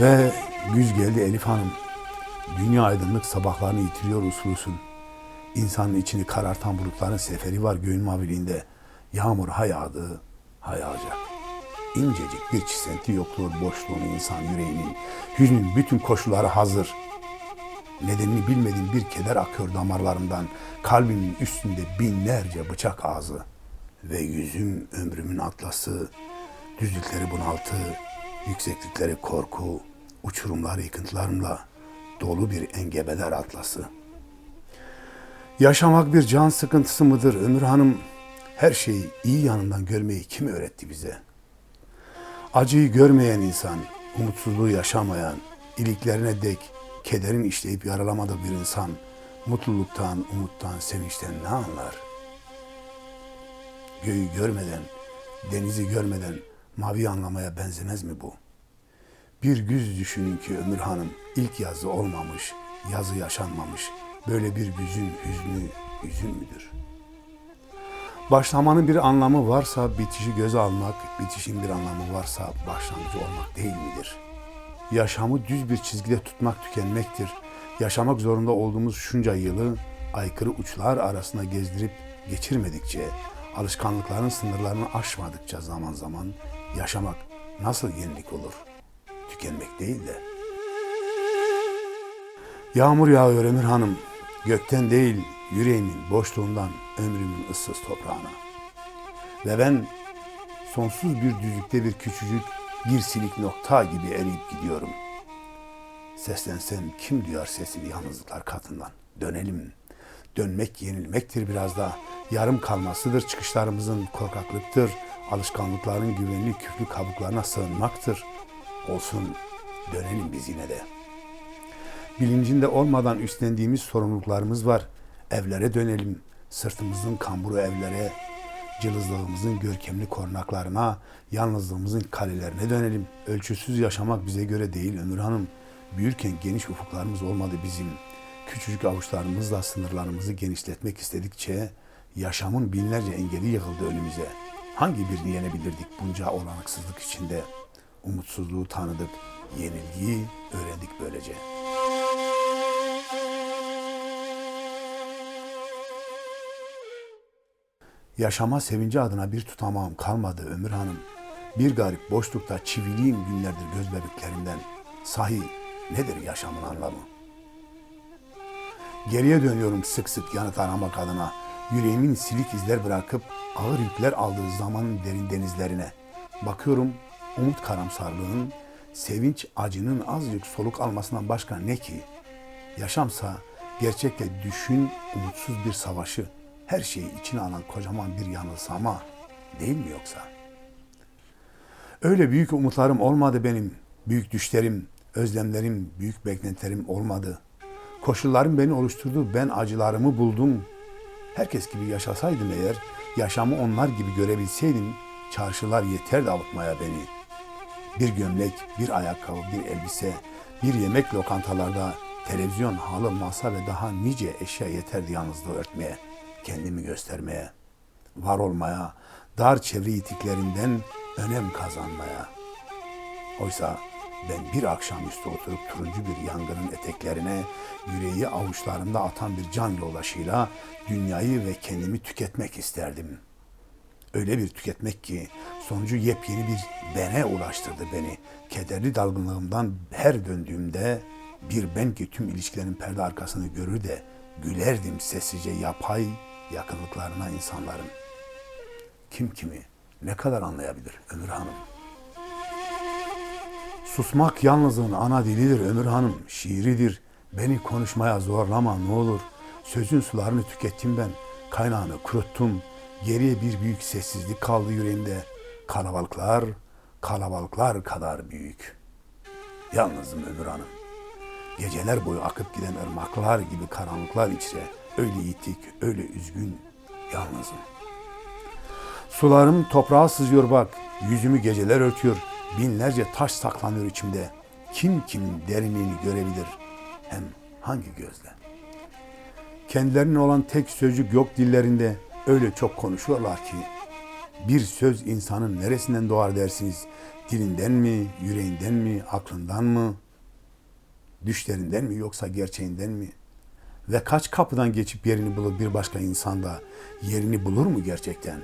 Ve güz geldi Elif Hanım. Dünya aydınlık sabahlarını yitiriyor usul usul. İnsanın içini karartan bulutların seferi var göğün maviliğinde. Yağmur ha yağdı, ha yağacak. İncecik bir çisenti yokluğu boşluğunu insan yüreğinin. Hüznün bütün koşulları hazır. Nedenini bilmediğim bir keder akıyor damarlarımdan. Kalbimin üstünde binlerce bıçak ağzı. Ve yüzüm ömrümün atlası. Düzlükleri bunaltı, yükseklikleri korku, uçurumlar yıkıntılarımla dolu bir engebeler atlası. Yaşamak bir can sıkıntısı mıdır Ömür Hanım? Her şeyi iyi yanından görmeyi kim öğretti bize? Acıyı görmeyen insan, umutsuzluğu yaşamayan, iliklerine dek kederin işleyip yaralamadığı bir insan, mutluluktan, umuttan, sevinçten ne anlar? Göğü görmeden, denizi görmeden mavi anlamaya benzemez mi bu? Bir güz düşünün ki Ömür Hanım ilk yazı olmamış, yazı yaşanmamış. Böyle bir güzün hüznü hüzün müdür? Başlamanın bir anlamı varsa bitişi göze almak, bitişin bir anlamı varsa başlangıcı olmak değil midir? Yaşamı düz bir çizgide tutmak tükenmektir. Yaşamak zorunda olduğumuz şunca yılı aykırı uçlar arasında gezdirip geçirmedikçe, alışkanlıkların sınırlarını aşmadıkça zaman zaman yaşamak nasıl yenilik olur? Tükenmek değil de. Yağmur yağıyor Ömür Hanım. Gökten değil, yüreğimin boşluğundan ömrümün ıssız toprağına. Ve ben sonsuz bir düzlükte bir küçücük bir silik nokta gibi eriyip gidiyorum. Seslensem kim duyar sesimi yalnızlıklar katından? Dönelim. Dönmek yenilmektir biraz da. Yarım kalmasıdır çıkışlarımızın korkaklıktır. Alışkanlıkların güvenli küflü kabuklarına sığınmaktır. Olsun dönelim biz yine de. Bilincinde olmadan üstlendiğimiz sorumluluklarımız var. Evlere dönelim. Sırtımızın kamburu evlere, cılızlığımızın görkemli korunaklarına, yalnızlığımızın kalelerine dönelim. Ölçüsüz yaşamak bize göre değil Ömür Hanım. Büyürken geniş ufuklarımız olmadı bizim. Küçücük avuçlarımızla sınırlarımızı genişletmek istedikçe yaşamın binlerce engeli yığıldı önümüze. Hangi birini yenebilirdik bunca olanaksızlık içinde? Umutsuzluğu tanıdık, yenilgiyi öğrendik böylece. Yaşama sevinci adına bir tutamağım kalmadı Ömür Hanım. Bir garip boşlukta çiviliyim günlerdir göz bebeklerimden. Sahi nedir yaşamın anlamı? Geriye dönüyorum sık sık yanıt aramak adına. Yüreğimin silik izler bırakıp ağır yükler aldığı zamanın derin denizlerine. Bakıyorum umut karamsarlığın, sevinç acının azıcık soluk almasından başka ne ki? Yaşamsa gerçekle düşün umutsuz bir savaşı, her şeyi içine alan kocaman bir yanılsama değil mi yoksa? Öyle büyük umutlarım olmadı benim, büyük düşlerim, özlemlerim, büyük beklentilerim olmadı. Koşullarım beni oluşturdu, ben acılarımı buldum. Herkes gibi yaşasaydım eğer, yaşamı onlar gibi görebilseydim, çarşılar yeterdi avutmaya beni. Bir gömlek, bir ayakkabı, bir elbise, bir yemek lokantalarda, televizyon, halı, masa ve daha nice eşya yeterdi yalnızlığı örtmeye, kendimi göstermeye, var olmaya, dar çevre itiklerinden önem kazanmaya. Oysa ben bir akşamüstü oturup turuncu bir yangının eteklerine yüreği avuçlarında atan bir can yoldaşıyla dünyayı ve kendimi tüketmek isterdim. Öyle bir tüketmek ki sonucu yepyeni bir bene ulaştırdı beni. Kederli dalgınlığımdan her döndüğümde bir ben ki tüm ilişkilerin perde arkasını görür de gülerdim sessizce yapay yakınlıklarına insanların. Kim kimi ne kadar anlayabilir Ömür Hanım? Susmak yalnızlığın ana dilidir Ömür Hanım, şiiridir. Beni konuşmaya zorlama ne olur. Sözün sularını tükettim ben, kaynağını kuruttum. Geriye bir büyük sessizlik kaldı yüreğimde. Kalabalıklar, kalabalıklar kadar büyük. Yalnızım Ömür Hanım. Geceler boyu akıp giden ırmaklar gibi karanlıklar içre. Öyle yitik, öyle üzgün, yalnızım. Sularım toprağa sızıyor bak, yüzümü geceler örtüyor. Binlerce taş saklanıyor içimde. Kim kimin derinliğini görebilir? Hem hangi gözle? Kendilerine olan tek sözcük yok dillerinde. Öyle çok konuşuyorlar ki. Bir söz insanın neresinden doğar dersiniz? Dilinden mi, yüreğinden mi, aklından mı? Düşlerinden mi yoksa gerçeğinden mi? Ve kaç kapıdan geçip yerini bulur bir başka insanda yerini bulur mu gerçekten?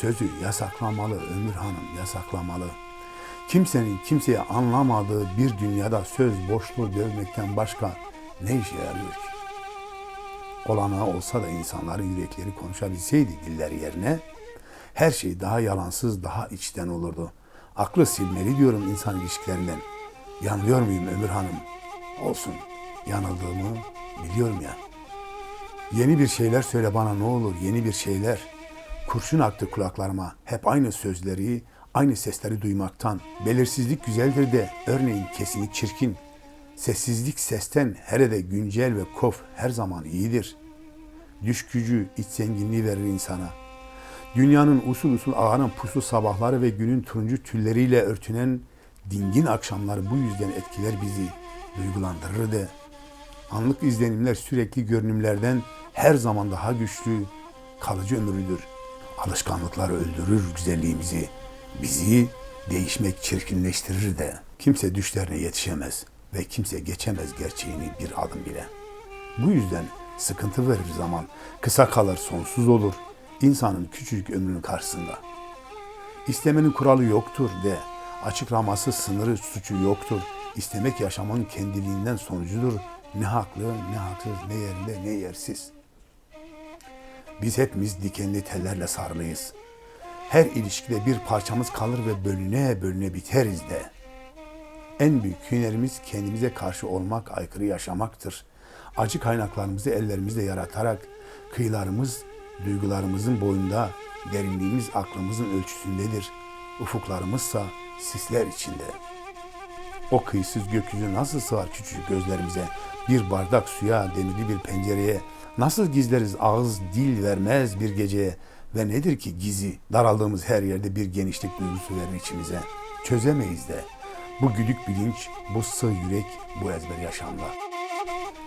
Sözü yasaklamalı Ömür Hanım, yasaklamalı. Kimsenin kimseye anlamadığı bir dünyada söz boşluğu dövmekten başka ne işe yarıyor ki? Olanağı olsa da insanların yürekleri konuşabilseydi dilleri yerine her şey daha yalansız, daha içten olurdu. Aklı silmeli diyorum insan ilişkilerinden. Yanılıyor muyum Ömür Hanım? Olsun. Yanıldığımı biliyorum ya. Yeni bir şeyler söyle bana ne olur, yeni bir şeyler. Kurşun aktı kulaklarıma. Hep aynı sözleri, aynı sesleri duymaktan. Belirsizlik güzeldir de, örneğin kesinlik çirkin. Sessizlik sesten hele de güncel ve kof her zaman iyidir. Düş gücü, iç zenginliği verir insana. Dünyanın usul usul ağaran puslu sabahları ve günün turuncu tülleriyle örtünen dingin akşamları bu yüzden etkiler bizi, duygulandırır de. Anlık izlenimler sürekli görünümlerden her zaman daha güçlü, kalıcı ömürlüdür. Alışkanlıklar öldürür güzelliğimizi, bizi değişmek çirkinleştirir de. Kimse düşlerine yetişemez ve kimse geçemez gerçeğini bir adım bile. Bu yüzden sıkıntı verir zaman, kısa kalır, sonsuz olur insanın küçücük ömrünün karşısında. İstemenin kuralı yoktur de, açıklaması sınırı suçu yoktur. İstemek yaşamın kendiliğinden sonucudur. Ne haklı, ne haksız, ne yerinde, ne yersiz. Biz hepimiz dikenli tellerle sarılıyız. Her ilişkide bir parçamız kalır ve bölüne bölüne biteriz de. En büyük hünerimiz kendimize karşı olmak, aykırı yaşamaktır. Acı kaynaklarımızı ellerimizle yaratarak kıyılarımız duygularımızın boyunda, derinliğimiz aklımızın ölçüsündedir. Ufuklarımızsa sisler içinde. O kıyısız gökyüzü nasıl sığar küçücük gözlerimize? Bir bardak suya, demirli bir pencereye, nasıl gizleriz ağız dil vermez bir geceye? Ve nedir ki gizi? Daraldığımız her yerde bir genişlik duygusu verir içimize. Çözemeyiz de. Bu güdük bilinç, bu sığ yürek, bu ezber yaşamda.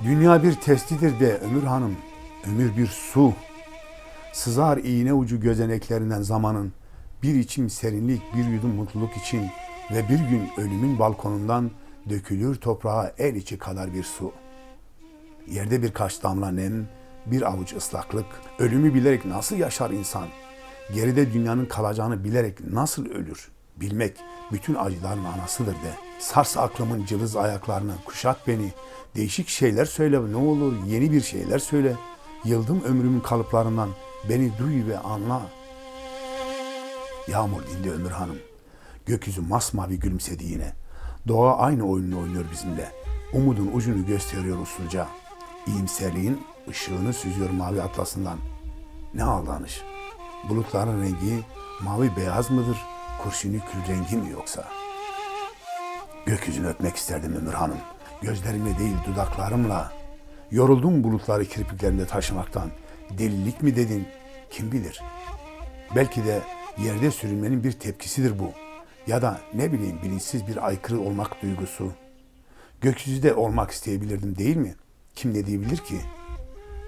Dünya bir testidir de Ömür Hanım, ömür bir su. Sızar iğne ucu gözeneklerinden zamanın, bir içim serinlik, bir yudum mutluluk için ve bir gün ölümün balkonundan dökülür toprağa el içi kadar bir su. Yerde birkaç damla nem, bir avuç ıslaklık, ölümü bilerek nasıl yaşar insan? Geride dünyanın kalacağını bilerek nasıl ölür? Bilmek bütün acıların anasıdır de. Sars aklımın cılız ayaklarını, kuşat beni. Değişik şeyler söyle ne olur, yeni bir şeyler söyle. Yıldım ömrümün kalıplarından, beni duy ve anla. Yağmur dindi Ömür Hanım. Gökyüzü masmavi gülümsedi yine. Doğa aynı oyununu oynuyor bizimle. Umudun ucunu gösteriyor usulca. İyimserliğin ışığını süzüyor mavi atlasından. Ne aldanış. Bulutların rengi mavi beyaz mıdır? Kurşuni kül rengi mi yoksa? Gökyüzünü öpmek isterdim Ömür Hanım. Gözlerimle değil dudaklarımla. Yoruldum bulutları kirpiklerinde taşımaktan. Delilik mi dedin? Kim bilir? Belki de yerde sürünmenin bir tepkisidir bu. Ya da ne bileyim bilinçsiz bir aykırı olmak duygusu. Gökyüzüde olmak isteyebilirdim değil mi? Kim ne diyebilir ki?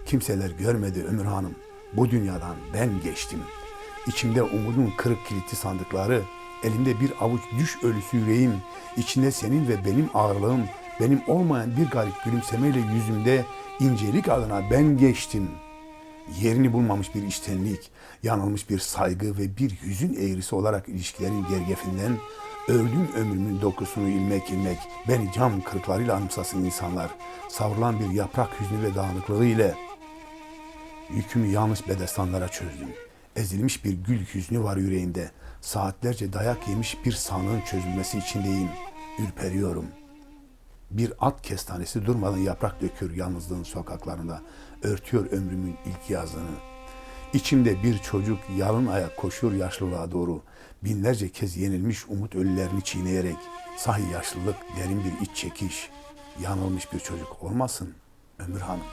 Kimseler görmedi Ömür Hanım. Bu dünyadan ben geçtim. İçimde umudun kırık kilitli sandıkları, elimde bir avuç düş ölüsü yüreğim, içinde senin ve benim ağırlığım, benim olmayan bir garip gülümsemeyle yüzümde incelik adına ben geçtim. Yerini bulmamış bir içtenlik, yanılmış bir saygı ve bir yüzün eğrisi olarak ilişkilerin gergefinden öldüm ömrümün dokusunu ilmek ilmek beni cam kırıklarıyla anımsasın insanlar. Savrulan bir yaprak hüznü ve dağınıklığı ile yükümü yanlış bedestanlara çözdüm. Ezilmiş bir gül hüznü var yüreğimde. Saatlerce dayak yemiş bir sanığın çözülmesi içindeyim. Ürperiyorum. Bir at kestanesi durmadan yaprak döküyor yalnızlığın sokaklarında. Örtüyor ömrümün ilk yazını. İçimde bir çocuk yalın ayak koşuyor yaşlılığa doğru. Binlerce kez yenilmiş umut ölülerini çiğneyerek. Sahi yaşlılık derin bir iç çekiş. Yanılmış bir çocuk olmasın Ömür Hanım.